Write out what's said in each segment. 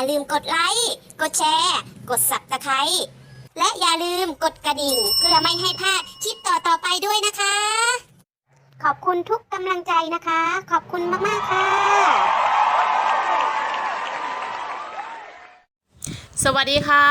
อย่าลืมกดไลค์ กดแชร์ กดสับตะไคร้และอย่าลืมกดกระดิ่ง เพื่อไม่ให้พลาดคลิปต่อๆไปด้วยนะคะ ขอบคุณทุกกำลังใจนะคะ ขอบคุณมากมากค่ะ สวัสดีค่ะ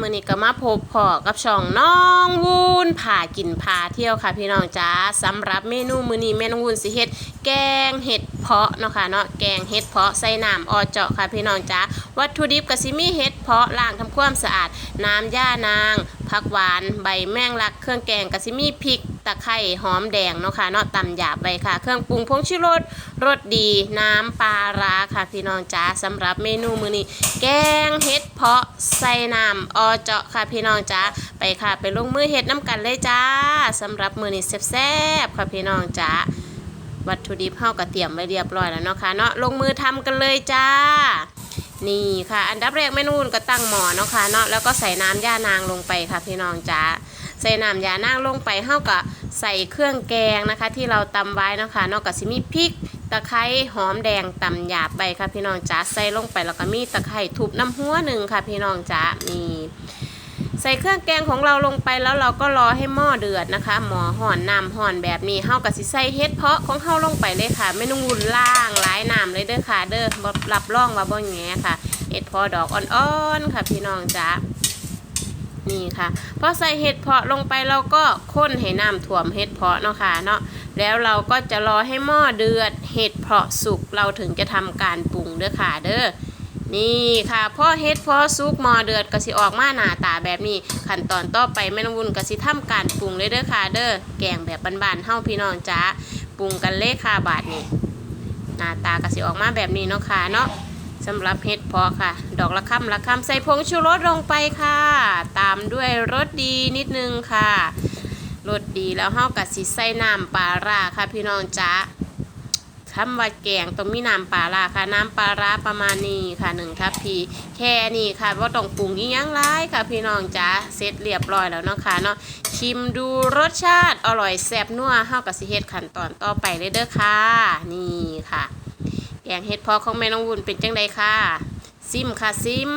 มือนี้ก็มาพบพอกับช่องน้องวุ้นพากินพาเที่ยวค่ะพี่น้องจ้าสำหรับเมนูมือนี้แม่น้องวุ้นสิเฮ็ดแกงเห็ด เพาะเนาะค่ะเนาะแกงเห็ดเพาะใส่น้ำออเจาะค่ะพี่น้องจ้าวัตถุดิบก็สิมีเห็ดเพาะล้างทำความสะอาด น้ำย่านางผักหวานใบแมงลักเครื่องแกงก็สิมีพริกตะไคร้หอมแดงเนาะค่ะเนาะตำหยาบไปค่ะ เครื่องปรุงพงชูรสรสดีน้ำปลาร้าค่ะพี่น้องจ้าสำหรับเมนูมื้อนี้ แกงเห็ดเพาะใส่น้ำออเจาะค่ะพี่น้องจ้าไปค่ะไปลงมือเห็ดน้ำกันเลยจ้าสำหรับมือนี้แซ่บๆค่ะพี่น้องจ้า วัตถุดิบเฮาก็เตรียมไว้เรียบร้อยแล้วเนาะค่ะเนาะลงมือทำกันเลยจ้า นี่ค่ะ อันดับแรกเมนูนก็ตั้งหม้อเนาะค่ะเนาะแล้วก็ใส่น้ำย่านางลงไปค่ะพี่น้องจ้าใส่น้ำย่านางลงไปเฮาก็ใส่เครื่องแกงนะคะ ที่เราตำไว้เนาะค่ะเนาะก็สิมีพริกตะไคร้หอมแดงตำหยาบไปค่ะพี่น้องจ๋าใส่ลงไปแล้วก็มีตะไคร้ทุบน้ำหัวหนึ่งค่ะพี่น้องจ๋านี่ ใส่เครื่องแกงของเราลงไปแล้วเราก็รอให้หม้อเดือดนะคะ หม้อห่อนน้ำห่อนแบบนี้เฮากับสิใส่เฮ็ดเพาะของเฮาลงไปเลยค่ะ ไม่ต้องวุ่นล่างหลายน้ำเลยเด้อค่ะ เด้อบ่รับรองว่าบ่แง่ค่ะเฮ็ดเพาะดอกอ่อนๆค่ะพี่น้องจ๋านี่ค่ะพอใส่เห็ดเพาะลงไปเราก็ค้นให้น้ำท่วมเห็ดเพาะเนาะค่ะเนาะแล้วเราก็จะรอให้หม้อเดือดเห็ดเพาะสุกเราถึงจะทำการปรุงเด้อค่ะเด้อ นี่ค่ะพ่อเห็ดพาะสุกหมอเดือดก็สิออกมาหน้าตาแบบนี้ ขั้นตอนต่อไปแม่นวุ่นก็สิทำการปรุงเลยเด้อค่ะเด้อแกงแบบบานๆเฮาพี่น้องจ้าปรุงกันเลยค่ะบาดนี้หน้าตาก็สิออกมาแบบนี้เนาะค่ะเนาะสำหรับเห็ดพาะค่ะ ดอกละคำละคำใส่ผงชูรสลงไปค่ะ ตามด้วยรสดีนิดนึงค่ะรสดีแล้วเฮากับสิใส่น้ำปลาร้าค่ะพี่น้องจ๊ะ คำว่าแกงต้องมีน้ำปลาร้าค่ะ น้ำปลาร้าประมาณนี้ค่ะหนึ่งทัพพีแค่นี้ค่ะว่าต้องปรุงอีหยังไรค่ะพี่น้องจ๊ะเสร็จเรียบร้อยแล้วเนาะค่ะเนาะชิมดูรสชาติอร่อยแซ่บนัวเฮากับสิเฮ็ดขั้นตอนต่อไปเลยเด้อค่ะ นี่ค่ะ แกงเฮ็ดพอของแม่น้องวุ่นเป็นจังใดค่ะ ซิมค่ะซิม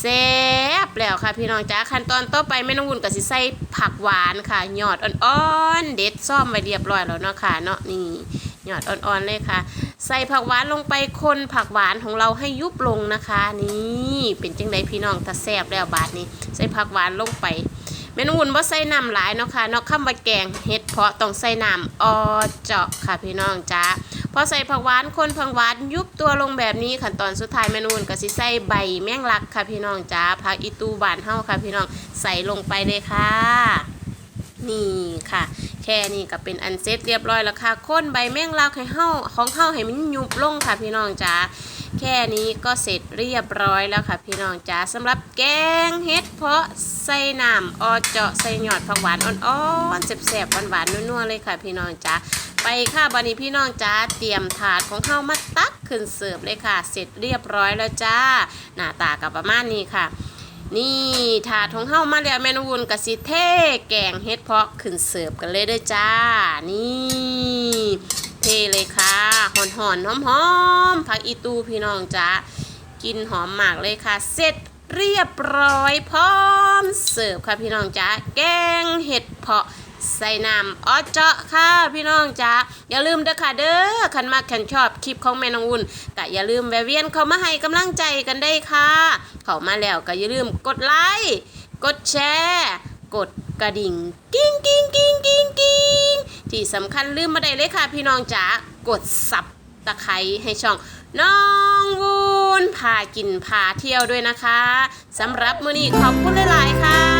แซ่บแล้วค่ะพี่น้องจ้าขั้นตอนต่อไปแม่น้องวุ่นก็สิใส่ผักหวานค่ะหยอดอ่อนๆ เด็ดซ่อมไว้เรียบร้อยแล้วเนาะค่ะเนาะนี่หยอดอ่อนๆเลยค่ะ ใส่ผักหวานลงไปคนผักหวานของเราให้ยุบลงนะคะ นี่เป็นจังไดพี่น้องถ้าแซ่บแล้วบาดนี้ ใส่ผักหวานลงไป แม่น้องวุ่นบ่ใส่น้ำหลายเนาะค่ะเนาะคำว่าแกงเฮ็ดเพาะต้องใส่น้ำออเจาะค่ะพี่น้องจ้าพอใส่ผักหวานคนผักหวานยุบตัวลงแบบนี้ขั้นตอนสุดท้ายเมนูนก็สิใส่ใบแมงลักค่ะพี่น้องจ้าผักอีตูบานเฮาค่ะพี่น้องใส่ลงไปเลยค่ะนี่ค่ะ แค่นี้ก็เป็นอันเสร็จเรียบร้อยแล้วค่ะค้นใบแมงลักให้เฮาของเฮาให้มันยุบลงค่ะพี่น้องจ้าแค่นี้ก็เสร็จเรียบร้อยแล้วค่ะพี่น้องจ้าสำหรับแกงเห็ดเพาะ ใส่น้ำออเจาะใส่หยอดผักหวานอ่อนๆแซ่บๆหวานๆนัวๆเลยค่ะพี่น้องจ้าไปค่ะบันนี้พี่น้องจ้าเตรียมถาดของข้าวมาตักขึ้นเสิร์ฟเลยค่ะ เสร็จเรียบร้อยแล้วจ้า หน้าตากับประมาณนี้ค่ะ นี่ถาดของข้าวมาแล้วเมนูวุนกับสิเท่แกงเฮ็ดเพาะขึ้นเสิร์ฟกันเลยด้อจ้า นี่เทเลยค่ะหอนหอนหอมหอมๆผักอีตูพี่น้องจ้ากินหอมมากเลยค่ะ เสร็จ เรียบร้อยพร้อมเสิร์ฟค่ะพี่น้องจ้าแกงเห็ดเพาะใส่น้ำออเจาะค่ะพี่น้องจ้าอย่าลืมเด้อค่ะเด้อคันมากคันชอบคลิปของแม่น้องอุ่นก็อย่าลืมแวะเวียนเข้ามาให้กำลังใจกันได้ค่ะ เข้ามาแล้วก็อย่าลืมกดไลค์กดแชร์กดกระดิ่งกิ้งกิ้งกิ้งกิ้งกิ้งที่สำคัญลืมมาได้เลยค่ะพี่น้องจ๋ากดสับตะไคร้ให้ช่องน้องวูน พากินพาเที่ยวด้วยนะคะสำหรับมื้อนี้ขอบคุณหลาย ๆ ค่ะ